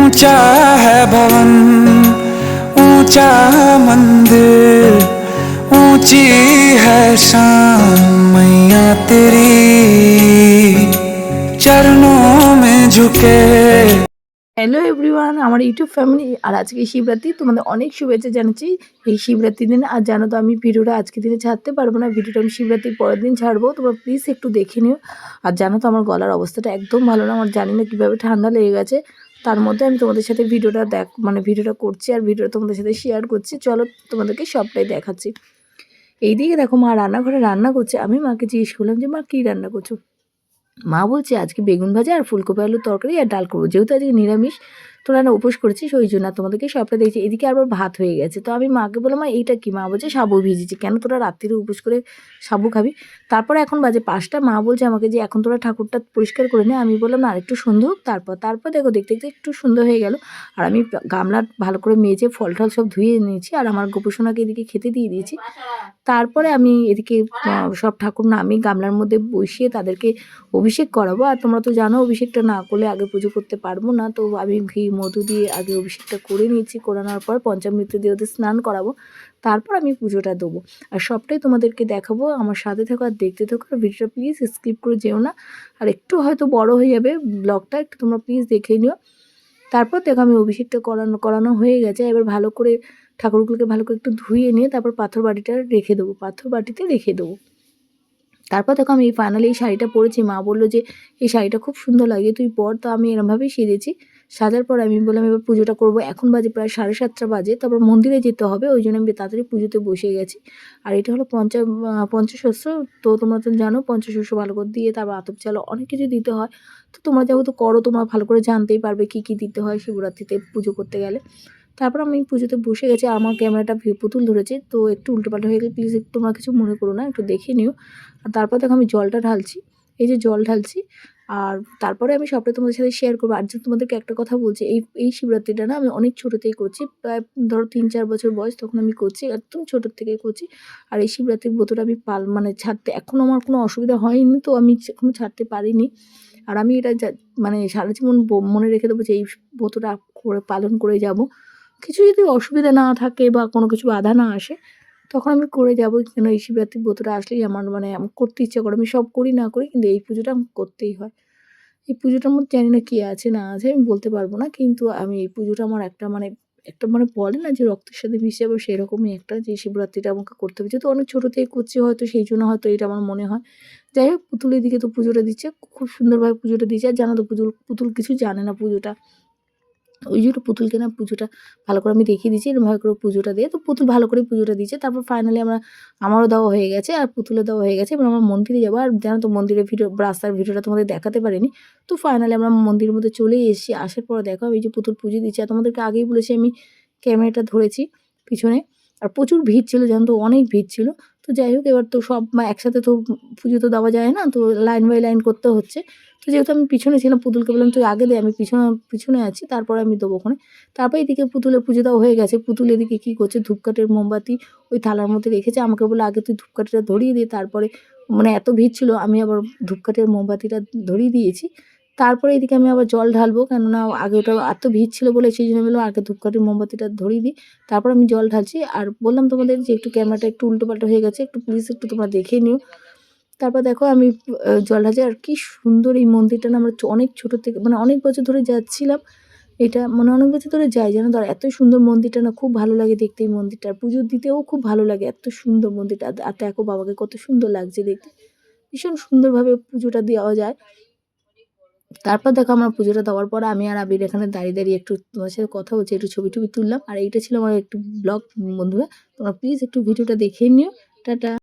ऊंचा है भवन ऊंचा मंदिर ऊंची है शान मैया तेरी चरणों में झुके হ্যালো এভরিওয়ান আমার ইউটিউব ফ্যামিলি আর আজকে শিবরাত্রি তোমাদের অনেক শুভেচ্ছা জানাচ্ছি এই শিবরাত্রি দিন আর জানো তো আমি ভিডিওটা আজকে দিনে ছাড়তে পারবো না ভিডিওটা আমি শিবরাত্রির পরের দিন ছাড়বো তোমরা প্লিজ একটু দেখে নিও আর জানো তো আমার গলার অবস্থাটা একদম ভালো না আমার জানি না কীভাবে ঠান্ডা লেগে গেছে তার মধ্যে আমি তোমাদের সাথে ভিডিওটা দেখ মানে ভিডিওটা করছি আর ভিডিওটা তোমাদের সাথে শেয়ার করছি। চলো তোমাদেরকে সবটাই দেখাচ্ছি। এইদিকে দেখো মা রান্নাঘরে রান্না করছে। আমি মাকে জিজ্ঞেস করলাম যে, মা, কী রান্না করছ? মা বলছে, আজকে বেগুন ভাজা আর ফুলকপি আলুর তরকারি আর ডাল করব। যেহেতু আজকে নিরামিষ তোরা না উপোস করেছিস, ওই জন্য তোমাদেরকে সবটা দেখছি। এদিকে আবার ভাত হয়ে গেছে। তো আমি মাকে বললাম, মা, এইটা কি? মা বলছে, সাবু ভিজেছি। কেন তোরা রাত্রিরে উপোস করে সাবু খাবি? তারপরে এখন বাজে পাঁচটা। মা বলছে আমাকে যে, এখন তোরা ঠাকুরটা পরিষ্কার করে নে। আমি বললাম, না, আরেকটু সুন্দর হোক। তারপর তারপর দেখো, দেখতে দেখতে একটু সুন্দর হয়ে গেল। আর আমি গামলা ভালো করে মেজে ফল টল সব ধুয়ে নিয়েছি আর আমার গোপসোনাকে এদিকে খেতে দিয়ে দিয়েছি। তারপরে আমি এদিকে সব ঠাকুর নামি গামলার মধ্যে বসিয়ে তাদেরকে অভিষেক করাবো। আর তোমরা তো জানো, অভিষেকটা না করলে আগে পুজো করতে পারব না। তো আমি ঘি মধু দিয়ে আগে অভিষেকটা করে নিয়েছি করানোর পর পঞ্চামৃত দিয়ে ওদের স্নান করাবো, তারপর আমি পুজোটা দেবো। আর সবটাই তোমাদেরকে দেখাবো, আমার সাথে থাকো আর দেখতে থাকো, আর ভিডিওটা প্লিজ স্কিপ করে যেও না। আর একটু হয়তো বড় হয়ে যাবে ব্লগটা একটু তোমরা প্লিজ দেখে নিও। তারপর দেখো আমি অভিষেকটা করানো করানো হয়ে গেছে, এবার ভালো করে ঠাকুরগুলোকে ভালো করে একটু ধুয়ে নিয়ে তারপর পাথর বাটিটা রেখে দেবো, পাথর বাটিতে রেখে দেবো। তারপর দেখো আমি ফাইনালি এই শাড়িটা পরেছি, মা বলল যে, এই শাড়িটা খুব সুন্দর লাগে, তুই পর। তো আমি এরমভাবেই সেজেছি। সাজার পর আমি বললাম, এবার পুজোটা করব। এখন বাজে প্রায় সাড়ে সাতটা বাজে, তারপর মন্দিরে যেতে হবে, ওই জন্য আমি তাড়াতাড়ি পুজোতে বসে গেছি। আর এটা হলো পঞ্চা পঞ্চশস্য, তো তোমরা তো জানো পঞ্চশস্য ভালো করে দিয়ে তারপর আতপ চাল অনেক কিছু দিতে হয়। তো তোমরা যেহেতু করো, তোমরা ভালো করে জানতেই পারবে কী কী দিতে হয় শিবরাত্রিতে পুজো করতে গেলে। তারপর আমি পুজোতে বসে গেছি আমার ক্যামেরাটা পুতুল ধরেছে, তো একটু উল্টোপাল্টা হয়ে গেলে প্লিজ তোমরা কিছু মনে করো না, একটু দেখে নিও। আর তারপর দেখো আমি জলটা ঢালছি, এই যে জল ঢালছি আর তারপরে আমি সবটা তোমাদের সাথে শেয়ার করব। আর যে তোমাদেরকে একটা কথা বলছি, এই এই শিবরাত্রিটা না আমি অনেক ছোটোতেই করছি, প্রায় ধরো তিন চার বছর বয়স তখন আমি করছি, একদম ছোটোর থেকেই করছি। আর এই শিবরাত্রির ব্রতটা আমি পাল মানে ছাড়তে, এখনও আমার কোনো অসুবিধা হয়নি তো আমি এখনও ছাড়তে পারিনি। আর আমি এটা মানে সারা জীবন মনে রেখে দেবো যে এই ব্রতটা করে, পালন করে যাব। কিছু যদি অসুবিধা না থাকে বা কোনো কিছু বাধা না আসে তখন আমি করে যাব কেন? এই শিবরাত্রির ব্রতটা আসলেই আমার মানে করতে ইচ্ছা করে, আমি সব করি না করি কিন্তু এই পুজোটা আমার করতেই হয়। এই পুজোটার মধ্যে জানি না কী আছে না আছে আমি বলতে পারব না কিন্তু আমি এই পুজোটা আমার একটা মানে একটা মানে বলে না যে রক্তের সাথে মিশে যাবে সেরকমই একটা যে শিবরাত্রিটা আমাকে করতে হবে। যেহেতু অনেক ছোটো থেকে করছি হয়তো সেই জন্য হয়তো এটা আমার মনে হয়। যাই হোক, পুতুলের দিকে তো পুজোটা দিচ্ছে, খুব সুন্দরভাবে পুজোটা দিচ্ছে। আর জানো তো পুতুল পুতুল কিছু জানে না পুজোটা। ওই জন্য পুতুলকে না পুজোটা ভালো করে আমি দেখিয়ে দিচ্ছি এরকমভাবে করে পুজোটা দিয়ে, তো পুতুল ভালো করে পুজোটা দিয়েছে। তারপর ফাইনালি আমরা, আমারও দেওয়া হয়ে গেছে আর পুতুলের দেওয়া হয়ে গেছে। এবার আমরা মন্দিরে যাব। আর জানো তো মন্দিরের ভিডিও, রাস্তার ভিডিওটা তোমাদের দেখাতে পারিনি। তো ফাইনালি আমরা মন্দিরের মধ্যে চলে এসেছি। আসার পর দেখো এই যে পুতুল পুজো দিচ্ছে আর তোমাদেরকে আগেই বলেছি আমি ক্যামেরাটা ধরেছি পিছনে। আর প্রচুর ভিড় ছিল জানো তো অনেক ভিড় ছিল। তো যাই হোক, এবার তো সব একসাথে তো পুজো তো দেওয়া যায় না, তো লাইন বাই লাইন করতে হচ্ছে। তো যেহেতু আমি পিছনে ছিলাম, পুতুলকে বললাম, তুই আগে দে, আমি পিছনে পিছনে আছি, তারপরে আমি দেবো ওখানে। তারপর এদিকে পুতুলে পুজো দেওয়া হয়ে গেছে। পুতুল এদিকে কী করছে, ধূপকাঠের মোমবাতি ওই থালার মধ্যে রেখেছে। আমাকে বলে আগে তুই ধূপকাঠিটা ধরিয়ে দিয়ে তারপরে মানে এত ভিড় ছিল, আমি আবার ধূপকাঠের মোমবাতিটা ধরিয়ে দিয়েছি। তারপরে এদিকে আমি আবার জল ঢালবো, কেননা আগে ওটা এত ভিড় ছিল বলে সেই জন্য বললাম আগে ধূপকাঠির মোমবাতিটা ধরিয়ে দিই। তারপর আমি জল ঢালছি, আর বললাম তোমাদের যে একটু ক্যামেরাটা একটু উল্টোপাল্টা হয়ে গেছে, একটু প্লিজ একটু তোমরা দেখে নিও। তারপর দেখো আমি জল ঢালছি, আর কি সুন্দর এই মন্দিরটা না আমরা অনেক ছোটো থেকে মানে অনেক বছর ধরে যাচ্ছিলাম, এটা মানে অনেক বছর ধরে যাই, জানো? ধর এত সুন্দর মন্দিরটা না খুব ভালো লাগে দেখতে এই মন্দিরটা পুজো দিতেও খুব ভালো লাগে এত সুন্দর মন্দিরটা, আর দেখো বাবাকে কত সুন্দর লাগছে দেখতে। ভীষণ সুন্দরভাবে পুজোটা দেওয়া যায়। তারপর দেখো আমার পুজোটা দেওয়ার পর আমি আর আবির এখানে দাঁড়িয়ে দাঁড়িয়ে একটু তোমার সাথে কথা বলছি, একটু ছবি টবি তুললাম। আর এইটা ছিল আমার একটু ব্লগ বন্ধুরা। তোমরা প্লিজ একটু ভিডিওটা দেখে নিও। টাটা।